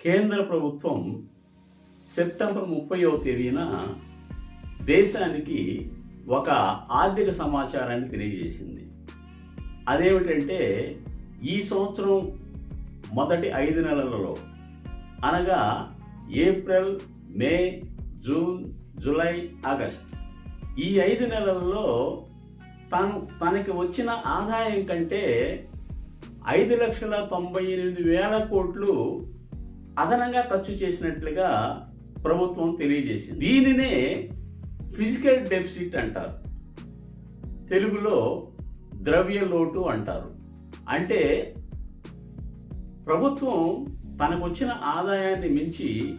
కేంద్ర ప్రభుత్వం సెప్టెంబర్ ముప్పైవ తేదీన దేశానికి ఒక ఆర్థిక సమాచారాన్ని తెలియజేసింది. అదేమిటంటే ఈ సంవత్సరం మొదటి ఐదు నెలలలో అనగా April May June July August. ఈ ఐదు నెలల్లో తను తనకి వచ్చిన ఆదాయం కంటే ఐదు లక్షల తొంభై ఎనిమిది వేల కోట్లు అదనంగా ఖర్చు చేసినట్లుగా ప్రభుత్వం తెలియజేసింది. దీనినే ఫిజికల్ డెఫిసిట్ అంటారు. తెలుగులో ద్రవ్య లోటు అంటారు. అంటే ప్రభుత్వం తనకు వచ్చిన ఆదాయాన్ని మించి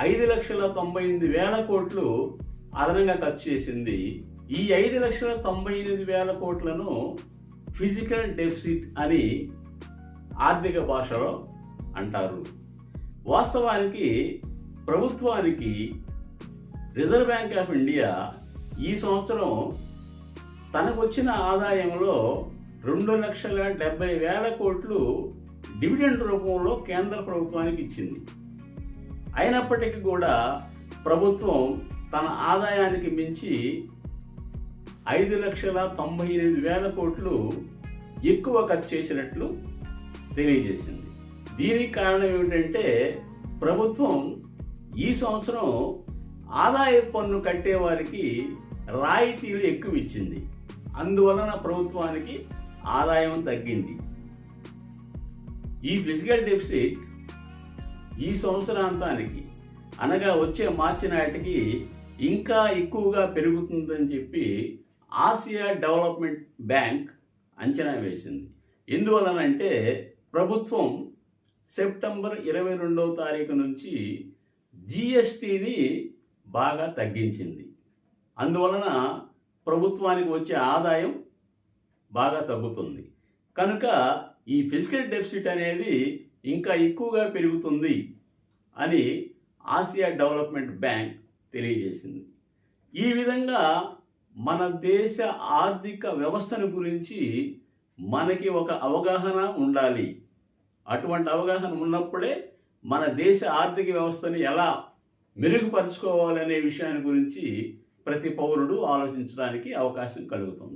ఐదు లక్షల తొంభై ఎనిమిది వేల కోట్లు అదనంగా ఖర్చు చేసింది. ఈ ఐదు లక్షల తొంభై ఎనిమిది వేల కోట్లను ఫిజికల్ డెఫిసిట్ అని ఆర్థిక భాషలో అంటారు. వాస్తవానికి ప్రభుత్వానికి రిజర్వ్ బ్యాంక్ ఆఫ్ ఇండియా ఈ సంవత్సరం తనకు వచ్చిన ఆదాయంలో రెండు లక్షల డెబ్బై వేల కోట్లు డివిడెండ్ రూపంలో కేంద్ర ప్రభుత్వానికి ఇచ్చింది. అయినప్పటికీ కూడా ప్రభుత్వం తన ఆదాయానికి మించి ఐదు లక్షల తొంభై ఎనిమిది వేల కోట్లు ఎక్కువ ఖర్చు చేసినట్లు తెలియజేసింది. దీనికి కారణం ఏమిటంటే ప్రభుత్వం ఈ సంవత్సరం ఆదాయ పన్ను కట్టే వారికి రాయితీలు ఎక్కువ ఇచ్చింది అందువలన ప్రభుత్వానికి ఆదాయం తగ్గింది. ఈ ఫిజికల్ డెఫిసిట్ ఈ సంవత్సరాంతానికి అనగా వచ్చే మార్చి నాటికి ఇంకా ఎక్కువగా పెరుగుతుందని చెప్పి ఆసియా డెవలప్మెంట్ బ్యాంక్ అంచనా వేసింది. ఎందువలనంటే ప్రభుత్వం సెప్టెంబర్ ఇరవై రెండవ తారీఖు నుంచి జిఎస్టీని బాగా తగ్గించింది. అందువలన ప్రభుత్వానికి వచ్చే ఆదాయం బాగా తగ్గుతుంది. కనుక ఈ ఫిజికల్ డెఫిసిట్ అనేది ఇంకా ఎక్కువగా పెరుగుతుంది అని ఆసియా డెవలప్మెంట్ బ్యాంక్ తెలియజేసింది. ఈ విధంగా మన దేశ ఆర్థిక వ్యవస్థను గురించి మనకి ఒక అవగాహన ఉండాలి. అటువంటి అవగాహన ఉన్నప్పుడే మన దేశ ఆర్థిక వ్యవస్థని ఎలా మెరుగుపరుచుకోవాలనే విషయాన్ని గురించి ప్రతి పౌరుడు ఆలోచించడానికి అవకాశం కలుగుతుంది.